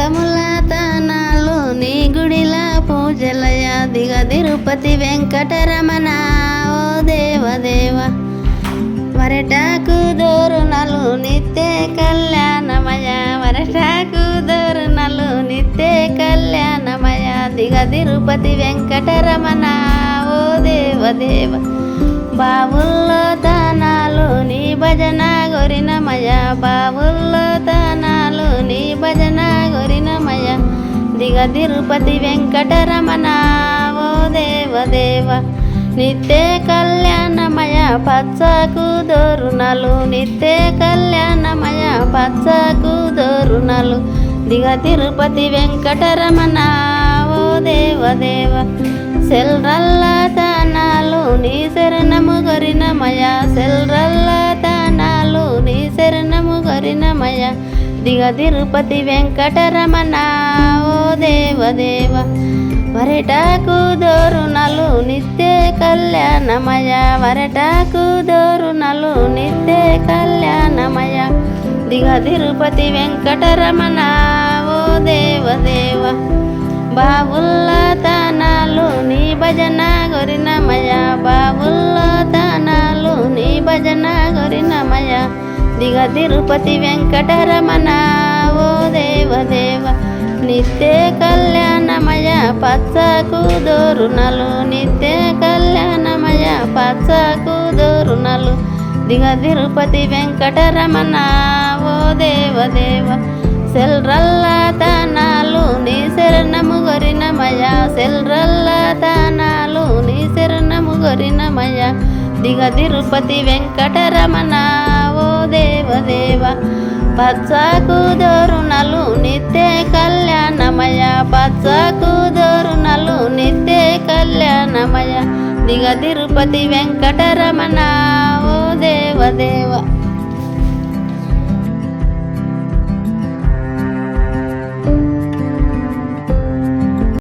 మఠముల నీ గుడిల పూజలయ దిగ తిరుపతి వెంకటరమణ. ఓ దేవదేవ వరటాకు దోరణలు నిత్య కళ్యాణమయ వరటాకు దోరణలు నిత్య కళ్యాణమయ దిగ తిరుపతి వెంకటరమణ. ఓ దేవదేవ బాబుల్లో తనాలు నీ భజన గొరినమయ బాబుల్లో తనాలు నీ భజన దిగ తిరుపతి వెంకటరమణ. ఓ దేవ దేవ నిత్య కళ్యాణమయ పచ్చకు దోరునలు. నిత్య కళ్యాణమయ పచ్చకు దోరునలు. దిగ తిరుపతి వెంకటరమణ. ఓ దేవ దేవ సెల్రల్ల తానాలు నీ శరణము గొరినమయ దిగ తిరుపతి వెంకటరమణ. ఓ దేవ దేవ వరటాకు దోరునలు నిత్య కళ్యాణమయ. వరటాకు దోరునలు నిత్య కళ్యాణమయ. దిగ తిరుపతి వెంకటరమణ. ఓ దేవ దేవ బావుల్ల తానాలు నీ భజన గొరినమయ. బాబుల్లా దిగ తిరుపతి వెంకటరమణ. ఓ దేవ దేవ నిత్య కళ్యాణమయ పచ్చకు దోరునలు నిత్య కళ్యాణమయ పచ్చకు దోరునలు దిగ తిరుపతి వెంకటరమణ. ఓ దేవ దేవ సెల్రల్ల తానాలు నీ శరణము గొరినమయ. సెల్రల్ల తానాలు నీ శరణము గొరినమయ. దిగ తిరుపతి వెంకటరమణ. ఓ పచ్చకు దోరునలు నిత్య కళ్యాణమయ పచ్చకు దోరునలు నిత్య కళ్యాణమయ దిగ తిరుపతి వెంకటరమణ.